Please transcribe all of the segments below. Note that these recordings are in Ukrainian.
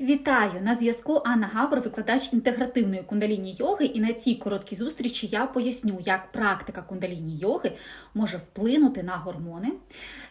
Вітаю! На зв'язку Анна Габр, викладач інтегративної кундаліні йоги. І на цій короткій зустрічі я поясню, як практика кундаліні йоги може вплинути на гормони.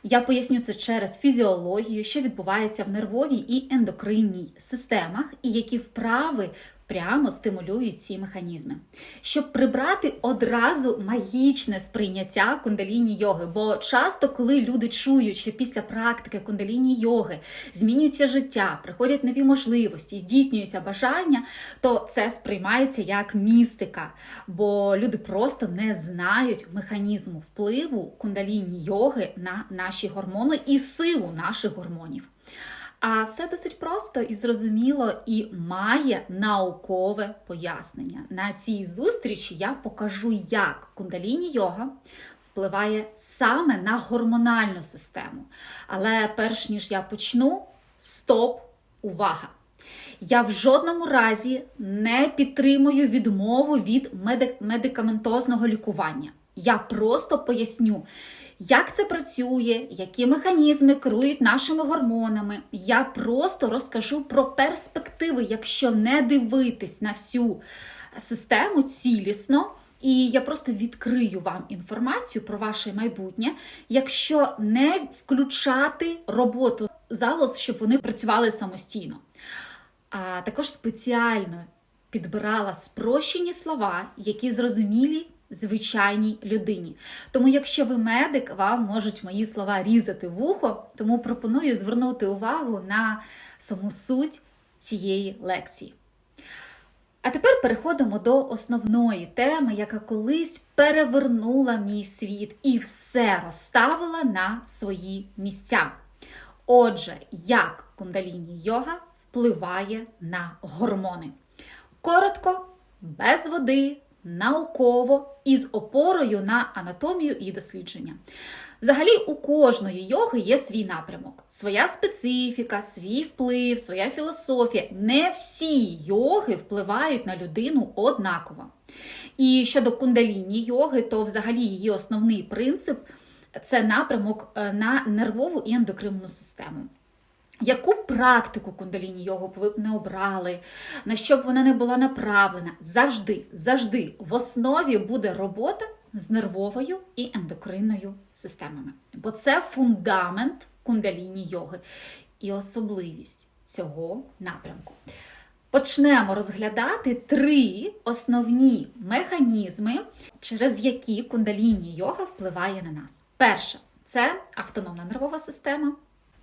Я поясню це через фізіологію, що відбувається в нервовій і ендокринній системах, і які вправи прямо стимулюють ці механізми, щоб прибрати одразу магічне сприйняття кундаліні йоги. Бо часто, коли люди чують, що після практики кундаліні йоги змінюється життя, приходять нові можливості, здійснюється бажання, то це сприймається як містика, бо люди просто не знають механізму впливу кундаліні йоги на наші гормони і силу наших гормонів. А все досить просто і зрозуміло і має наукове пояснення. На цій зустрічі я покажу, як кундаліні йога впливає саме на гормональну систему. Але перш ніж я почну, стоп, увага! Я в жодному разі не підтримую відмову від медикаментозного лікування. Я просто поясню, як це працює, які механізми керують нашими гормонами. Я просто розкажу про перспективи, якщо не дивитись на всю систему цілісно. І я просто відкрию вам інформацію про ваше майбутнє, якщо не включати роботу залоз, щоб вони працювали самостійно. А також спеціально підбирала спрощені слова, які зрозумілі звичайній людині. Тому, якщо ви медик, вам можуть мої слова різати вухо, тому пропоную звернути увагу на саму суть цієї лекції. А тепер переходимо до основної теми, яка колись перевернула мій світ і все розставила на свої місця. Отже, як кундаліні йога впливає на гормони? Коротко, без води, науково і з опорою на анатомію і дослідження. Взагалі, у кожної йоги є свій напрямок, своя специфіка, свій вплив, своя філософія. Не всі йоги впливають на людину однаково. І щодо кундаліні йоги, то взагалі її основний принцип це напрямок е, на нервову і ендокринну систему. Яку практику кундаліні йогу ви б не обрали, на що б вона не була направлена, завжди, завжди в основі буде робота з нервовою і ендокринною системами. Бо це фундамент кундаліні йоги і особливість цього напрямку. Почнемо розглядати три основні механізми, через які кундаліні йога впливає на нас. Перше це автономна нервова система.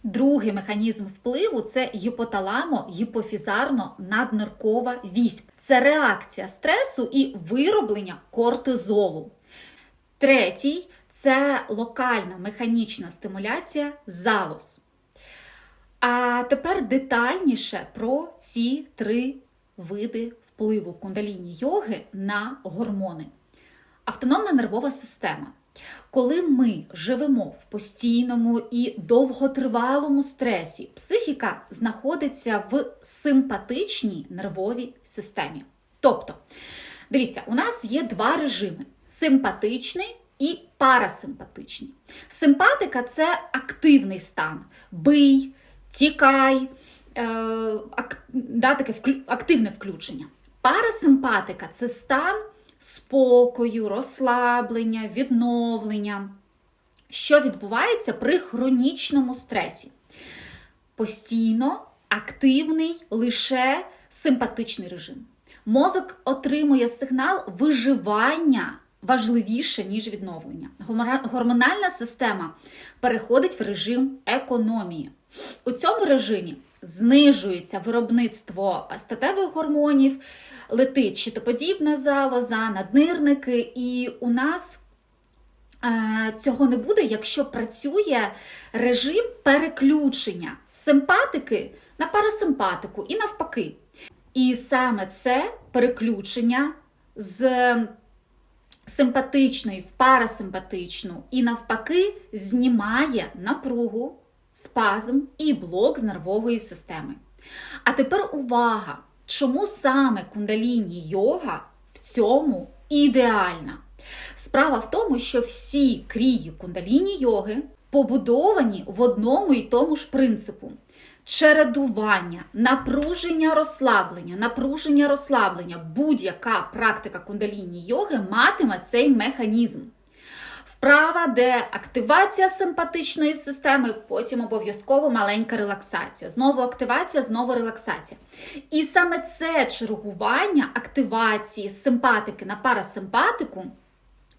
Другий механізм впливу це гіпоталамо-гіпофізарно-надниркова вісь. Це реакція стресу і вироблення кортизолу. Третій це локальна механічна стимуляція залоз. А тепер детальніше про ці три види впливу кундаліні йоги на гормони. Автономна нервова система. Коли ми живемо в постійному і довготривалому стресі, психіка знаходиться в симпатичній нервовій системі. Тобто, дивіться, у нас є два режими: симпатичний і парасимпатичний. Симпатика це активний стан. Бий, тікай, е, ак, да, таке активне включення. Парасимпатика це стан спокою, розслаблення, відновлення, що відбувається при хронічному стресі. Постійно активний лише симпатичний режим. Мозок отримує сигнал виживання важливіше, ніж відновлення. Гормональна система переходить в режим економії. У цьому режимі знижується виробництво статевих гормонів, летить щитоподібна залоза, наднирники, і у нас е, цього не буде, якщо працює режим переключення з симпатики на парасимпатику і навпаки. І саме це переключення з симпатичної в парасимпатичну і навпаки знімає напругу, спазм і блок з нервової системи. А тепер увага! Чому саме кундаліні йога в цьому ідеальна? Справа в тому, що всі крії кундаліні йоги побудовані в одному і тому ж принципу. чередування, напруження, розслаблення, напруження, розслаблення, будь-яка практика кундаліні йоги матиме цей механізм. Вправа, де активація симпатичної системи, потім обов'язково маленька релаксація. Знову активація, знову релаксація. І саме це чергування активації симпатики на парасимпатику.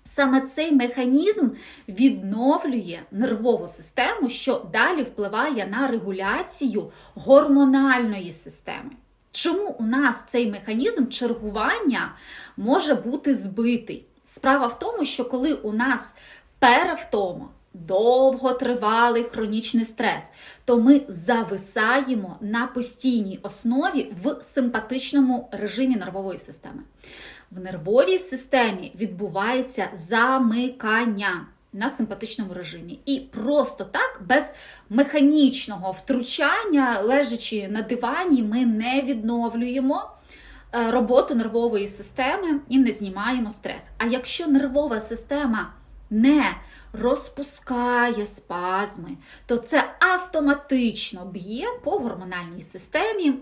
Саме цей механізм відновлює нервову систему, що далі впливає на регуляцію гормональної системи. Чому у нас цей механізм чергування може бути збитий? Справа в тому, що коли у нас перевтома, довготривалий хронічний стрес, то ми зависаємо на постійній основі в симпатичному режимі нервової системи. В нервовій системі відбувається замикання на симпатичному режимі. І просто так, без механічного втручання, лежачи на дивані, ми не відновлюємо роботу нервової системи і не знімаємо стрес. А якщо нервова система не розпускає спазми, то це автоматично б'є по гормональній системі.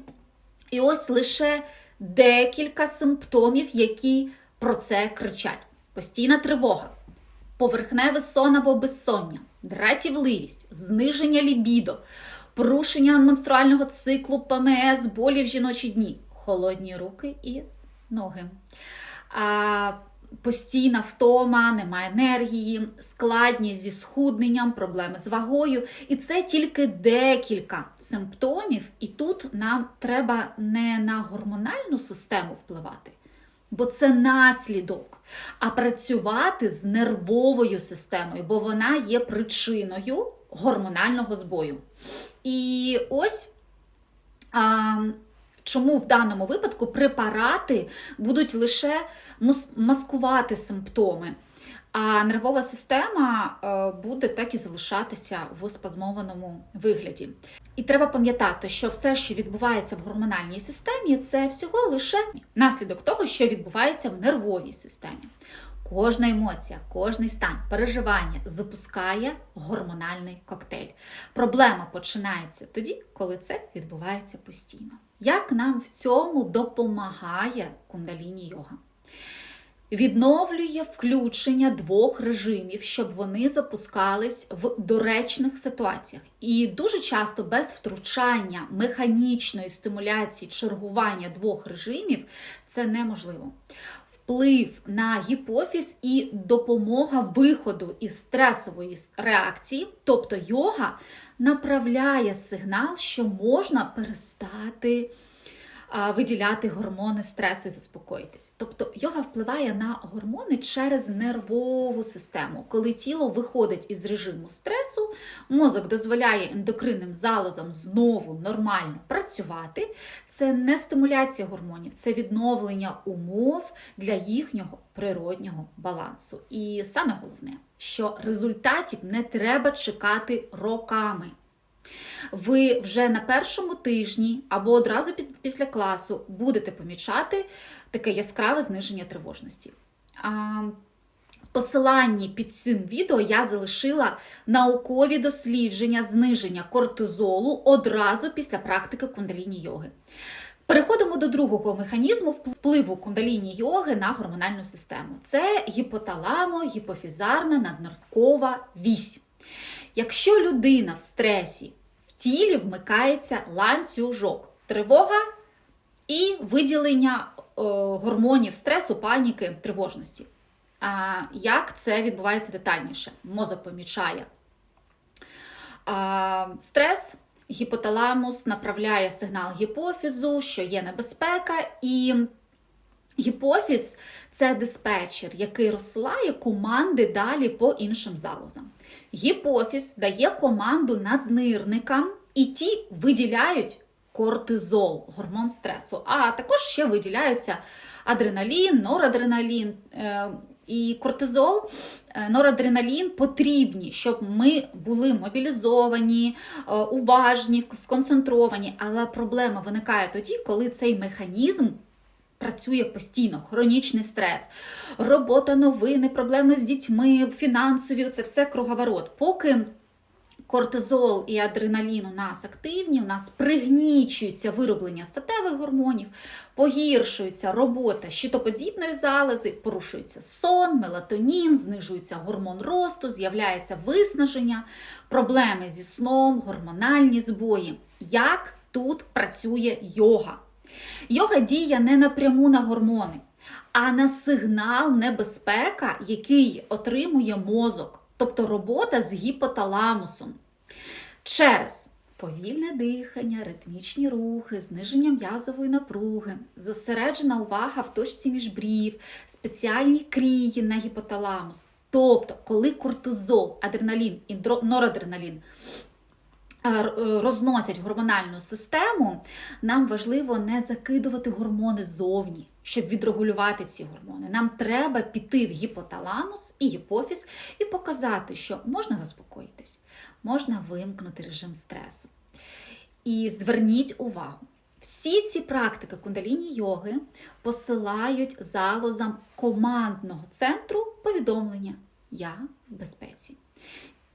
І ось лише декілька симптомів, які про це кричать: постійна тривога, поверхневий сон або безсоння, дратівливість, зниження лібідо, порушення менструального циклу, ПМС, болі в жіночі дні, холодні руки і ноги. А, Постійна втома, немає енергії, складність зі схудненням, проблеми з вагою. І це тільки декілька симптомів. І тут нам треба не на гормональну систему впливати, бо це наслідок, а працювати з нервовою системою, бо вона є причиною гормонального збою. І ось. А, Чому в даному випадку препарати будуть лише маскувати симптоми, а нервова система буде так і залишатися в спазмованому вигляді. І треба пам'ятати, що все, що відбувається в гормональній системі, це всього лише наслідок того, що відбувається в нервовій системі. Кожна емоція, кожний стан, переживання запускає гормональний коктейль. Проблема починається тоді, коли це відбувається постійно. Як нам в цьому допомагає кундаліні йога? Відновлює включення двох режимів, щоб вони запускались в доречних ситуаціях. І дуже часто без втручання механічної стимуляції чергування двох режимів це неможливо вплив на гіпофіз і допомога виходу із стресової реакції, тобто йога направляє сигнал, що можна перестати виділяти гормони стресу і заспокоїтись. Тобто йога впливає на гормони через нервову систему. Коли тіло виходить із режиму стресу, мозок дозволяє ендокринним залозам знову нормально працювати. Це не стимуляція гормонів, це відновлення умов для їхнього природнього балансу. І саме головне, що результатів не треба чекати роками ви вже на першому тижні або одразу після класу будете помічати таке яскраве зниження тривожності. Посиланні під цим відео я залишила наукові дослідження зниження кортизолу одразу після практики кундаліні йоги. Переходимо до другого механізму впливу кундаліні йоги на гормональну систему. Це гіпоталамо-гіпофізарна наднаркова вісь. Якщо людина в стресі в тілі вмикається ланцюжок, тривога і виділення е, гормонів стресу, паніки, тривожності. Як це відбувається детальніше? Мозок помічає стрес. Гіпоталамус направляє сигнал гіпофізу, що є небезпека, і гіпофіз це диспетчер, який розсилає команди далі по іншим залозам. Гіпофіз дає команду наднирникам, і ті виділяють кортизол, гормон стресу. А також ще виділяються адреналін, норадреналін. Е, і кортизол, е, норадреналін потрібні, щоб ми були мобілізовані, е, уважні, сконцентровані. Але проблема виникає тоді, коли цей механізм працює постійно, хронічний стрес, робота новини, проблеми з дітьми, фінансові це все круговорот. Поки Кортизол і адреналін у нас активні, у нас пригнічується вироблення статевих гормонів, погіршується робота щитоподібної залози, порушується сон, мелатонін, знижується гормон росту, з'являється виснаження, проблеми зі сном, гормональні збої. Як тут працює йога? Йога діє не напряму на гормони, а на сигнал небезпека, який отримує мозок, тобто робота з гіпоталамусом. Через повільне дихання, ритмічні рухи, зниження м'язової напруги, зосереджена увага в точці міжбрів, спеціальні крії на гіпоталамус. Тобто, коли кортизол, адреналін і норадреналін розносять гормональну систему, нам важливо не закидувати гормони зовні, щоб відрегулювати ці гормони. Нам треба піти в гіпоталамус і гіпофіз і показати, що можна заспокоїтись, можна вимкнути режим стресу. І зверніть увагу. Всі ці практики кундаліні йоги посилають залозам командного центру повідомлення Я в безпеці.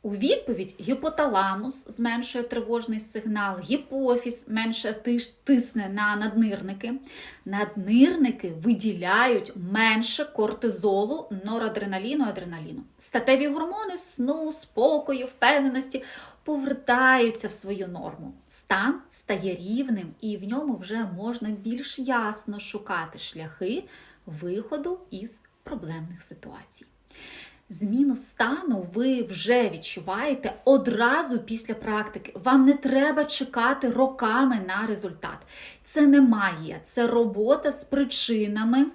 У відповідь гіпоталамус зменшує тривожний сигнал, гіпофіз менше тисне на наднирники. Наднирники виділяють менше кортизолу, норадреналіну, адреналіну. Статеві гормони сну, спокою, впевненості повертаються в свою норму. Стан стає рівним, і в ньому вже можна більш ясно шукати шляхи виходу із проблемних ситуацій. Зміну стану ви вже відчуваєте одразу після практики. Вам не треба чекати роками на результат. Це не магія, це робота з причинами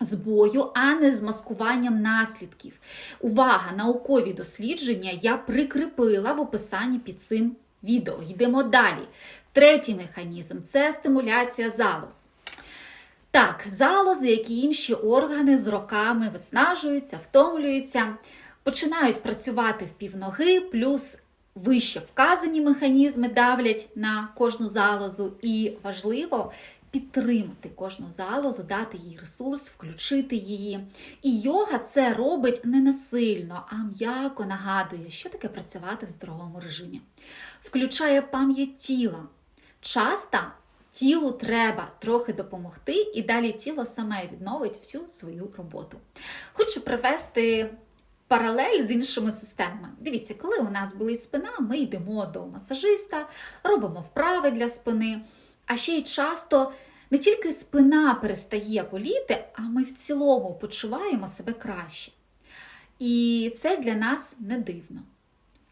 збою, а не з маскуванням наслідків. Увага! Наукові дослідження я прикріпила в описанні під цим відео. Йдемо далі. Третій механізм це стимуляція залоз. Так, залози, як і інші органи з роками виснажуються, втомлюються, починають працювати в півноги, плюс вище вказані механізми давлять на кожну залозу, і важливо підтримати кожну залозу, дати їй ресурс, включити її. І йога це робить не насильно, а м'яко нагадує, що таке працювати в здоровому режимі. Включає пам'ять тіла. Часто тілу треба трохи допомогти, і далі тіло саме відновить всю свою роботу. Хочу привести паралель з іншими системами. Дивіться, коли у нас болить спина, ми йдемо до масажиста, робимо вправи для спини, а ще й часто. Не тільки спина перестає боліти, а ми в цілому почуваємо себе краще. І це для нас не дивно.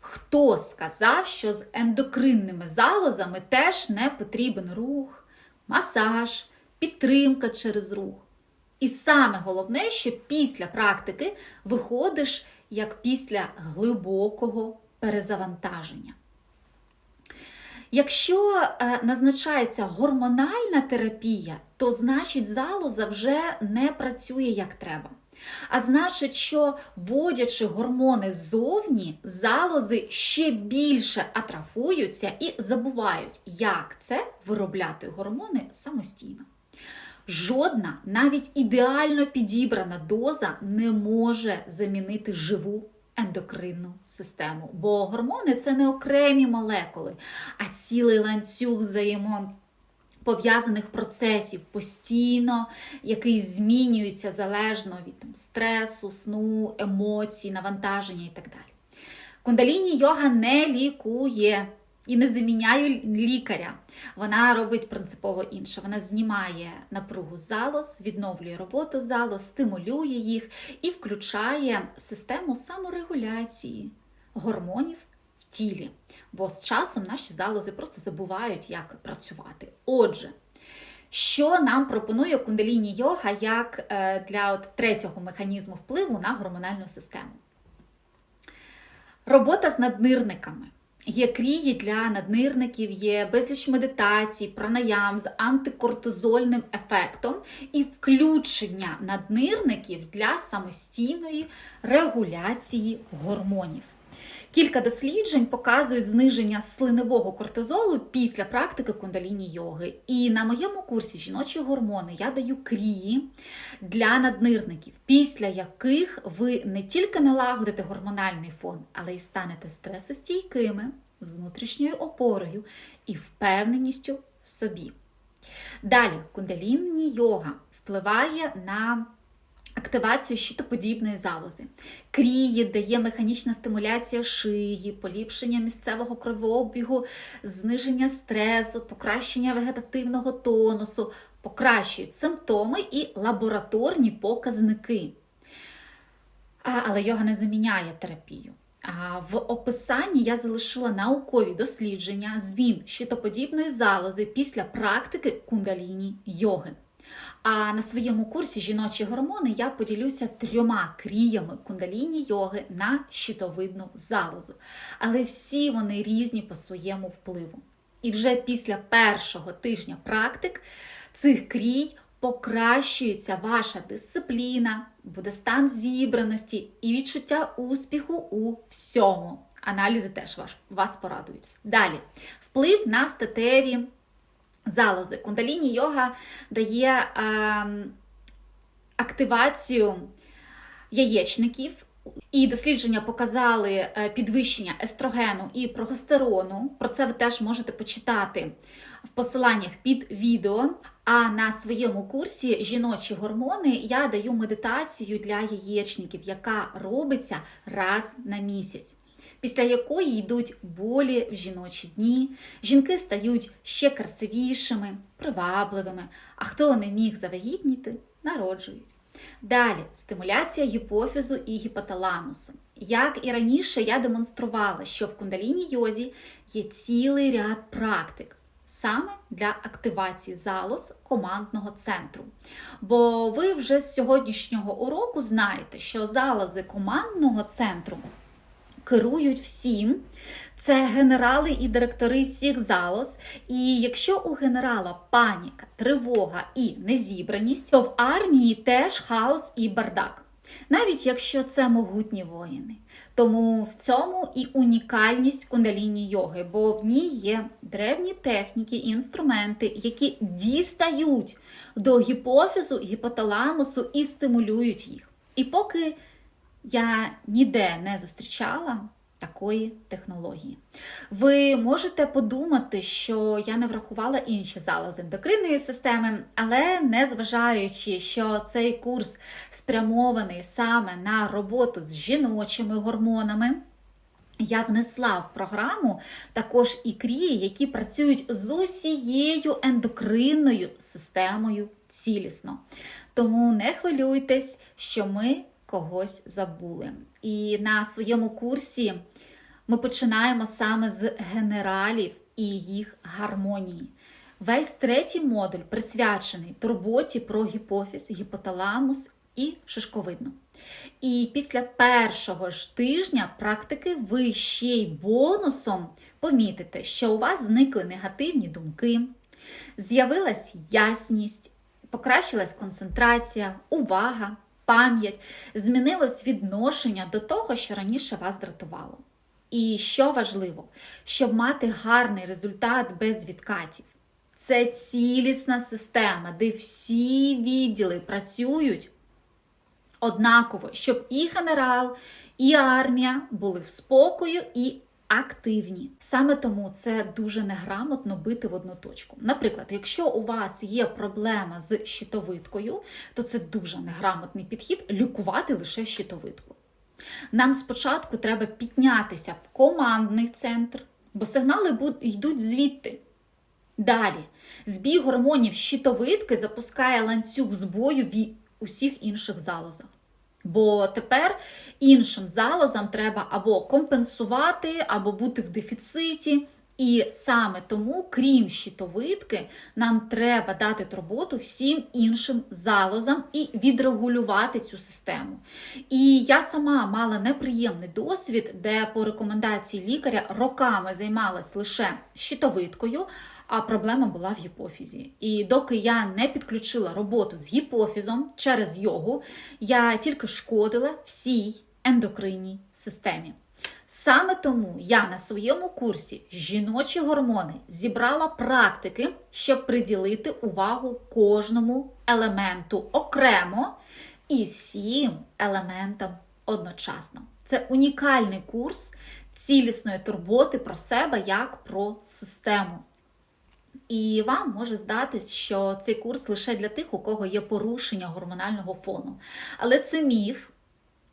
Хто сказав, що з ендокринними залозами теж не потрібен рух, масаж, підтримка через рух? І саме головне, що після практики виходиш як після глибокого перезавантаження. Якщо е, назначається гормональна терапія, то значить залоза вже не працює як треба. А значить, що вводячи гормони ззовні, залози ще більше атрафуються і забувають, як це виробляти гормони самостійно. Жодна, навіть ідеально підібрана доза не може замінити живу ендокринну систему. Бо гормони це не окремі молекули, а цілий ланцюг взаємон пов'язаних процесів постійно, який змінюється залежно від там, стресу, сну, емоцій, навантаження і так далі. Кундаліні йога не лікує. І не заміняє лікаря. Вона робить принципово інше. Вона знімає напругу залоз, відновлює роботу залоз, стимулює їх і включає систему саморегуляції гормонів тілі. Бо з часом наші залози просто забувають, як працювати. Отже, що нам пропонує кундаліні йога як е, для от третього механізму впливу на гормональну систему? Робота з наднирниками. Є крії для наднирників, є безліч медитацій, пранаям з антикортизольним ефектом і включення наднирників для самостійної регуляції гормонів. Кілька досліджень показують зниження слиневого кортизолу після практики кундаліні йоги. І на моєму курсі жіночі гормони я даю крії для наднирників, після яких ви не тільки налагодите гормональний фон, але й станете стресостійкими з внутрішньою опорою і впевненістю в собі. Далі, кундалінні йога впливає на активацію щитоподібної залози. Крії дає механічна стимуляція шиї, поліпшення місцевого кровообігу, зниження стресу, покращення вегетативного тонусу, покращують симптоми і лабораторні показники. Але йога не заміняє терапію. В описанні я залишила наукові дослідження змін щитоподібної залози після практики кундаліні йоги. А на своєму курсі жіночі гормони я поділюся трьома кріями кундаліні йоги на щитовидну залозу. Але всі вони різні по своєму впливу. І вже після першого тижня практик цих крій покращується ваша дисципліна, буде стан зібраності і відчуття успіху у всьому. Аналізи теж вас порадують. Далі, вплив на статеві залози. Кундаліні йога дає е, активацію яєчників. І дослідження показали е, підвищення естрогену і прогестерону. Про це ви теж можете почитати в посиланнях під відео. А на своєму курсі жіночі гормони я даю медитацію для яєчників, яка робиться раз на місяць після якої йдуть болі в жіночі дні, жінки стають ще красивішими, привабливими, а хто не міг завагітніти, народжують. Далі стимуляція гіпофізу і гіпоталамусу. Як і раніше, я демонструвала, що в кундаліні йозі є цілий ряд практик. Саме для активації залоз командного центру. Бо ви вже з сьогоднішнього уроку знаєте, що залози командного центру керують всім. Це генерали і директори всіх залоз. І якщо у генерала паніка, тривога і незібраність, то в армії теж хаос і бардак. Навіть якщо це могутні воїни. Тому в цьому і унікальність кундаліні йоги, бо в ній є древні техніки і інструменти, які дістають до гіпофізу, гіпоталамусу і стимулюють їх. І поки я ніде не зустрічала такої технології. Ви можете подумати, що я не врахувала інші залози ендокринної системи, але незважаючи, що цей курс спрямований саме на роботу з жіночими гормонами. Я внесла в програму також і крії, які працюють з усією ендокринною системою цілісно. Тому не хвилюйтесь, що ми когось забули. І на своєму курсі ми починаємо саме з генералів і їх гармонії. Весь третій модуль присвячений турботі про гіпофіз, гіпоталамус і шишковидну. І після першого ж тижня практики ви ще й бонусом помітите, що у вас зникли негативні думки, з'явилась ясність, покращилась концентрація, увага, пам'ять, змінилось відношення до того, що раніше вас дратувало. І що важливо, щоб мати гарний результат без відкатів. Це цілісна система, де всі відділи працюють однаково, щоб і генерал, і армія були в спокою і активні. Саме тому це дуже неграмотно бити в одну точку. Наприклад, якщо у вас є проблема з щитовидкою, то це дуже неграмотний підхід лікувати лише щитовидку. Нам спочатку треба піднятися в командний центр, бо сигнали йдуть звідти. Далі, збій гормонів щитовидки запускає ланцюг збою в усіх інших залозах. Бо тепер іншим залозам треба або компенсувати, або бути в дефіциті. І саме тому, крім щитовидки, нам треба дати роботу всім іншим залозам і відрегулювати цю систему. І я сама мала неприємний досвід, де по рекомендації лікаря роками займалась лише щитовидкою а проблема була в гіпофізі. І доки я не підключила роботу з гіпофізом через йогу, я тільки шкодила всій ендокринній системі. Саме тому я на своєму курсі жіночі гормони зібрала практики, щоб приділити увагу кожному елементу окремо і всім елементам одночасно. Це унікальний курс цілісної турботи про себе як про систему. І вам може здатись, що цей курс лише для тих, у кого є порушення гормонального фону. Але це міф.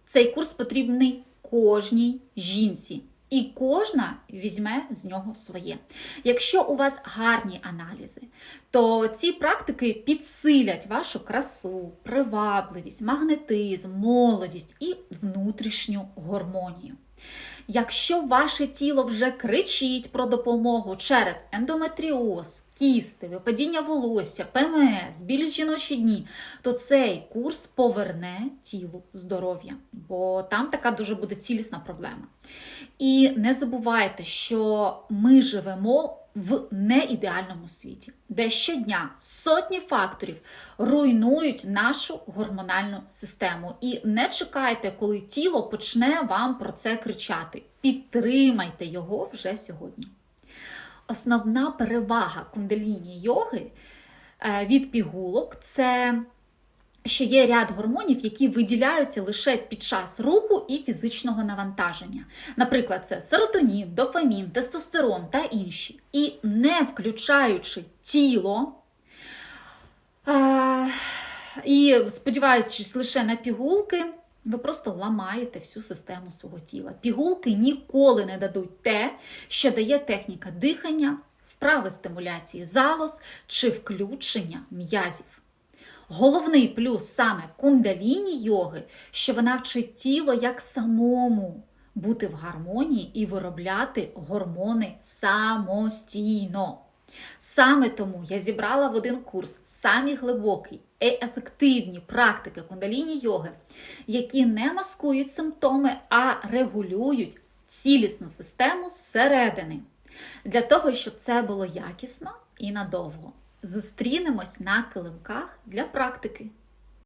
Цей курс потрібний кожній жінці. І кожна візьме з нього своє. Якщо у вас гарні аналізи, то ці практики підсилять вашу красу, привабливість, магнетизм, молодість і внутрішню гармонію. Якщо ваше тіло вже кричить про допомогу через ендометріоз, кісти, випадіння волосся, ПМС, біль жіночі дні, то цей курс поверне тілу здоров'я, бо там така дуже буде цілісна проблема. І не забувайте, що ми живемо в неідеальному світі, де щодня сотні факторів руйнують нашу гормональну систему. І не чекайте, коли тіло почне вам про це кричати. Підтримайте його вже сьогодні. Основна перевага кундаліні йоги е, від пігулок це що є ряд гормонів, які виділяються лише під час руху і фізичного навантаження. Наприклад, це серотонін, дофамін, тестостерон та інші. І не включаючи тіло. е, І сподіваючись лише на пігулки, ви просто ламаєте всю систему свого тіла. Пігулки ніколи не дадуть те, що дає техніка дихання, вправи стимуляції залоз чи включення м'язів. Головний плюс саме кундаліні йоги, що вона вчить тіло як самому бути в гармонії і виробляти гормони самостійно. Саме тому я зібрала в один курс самі глибокі і ефективні практики кундаліні йоги, які не маскують симптоми, а регулюють цілісну систему зсередини. Для того, щоб це було якісно і надовго. Зустрінемось на килимках для практики.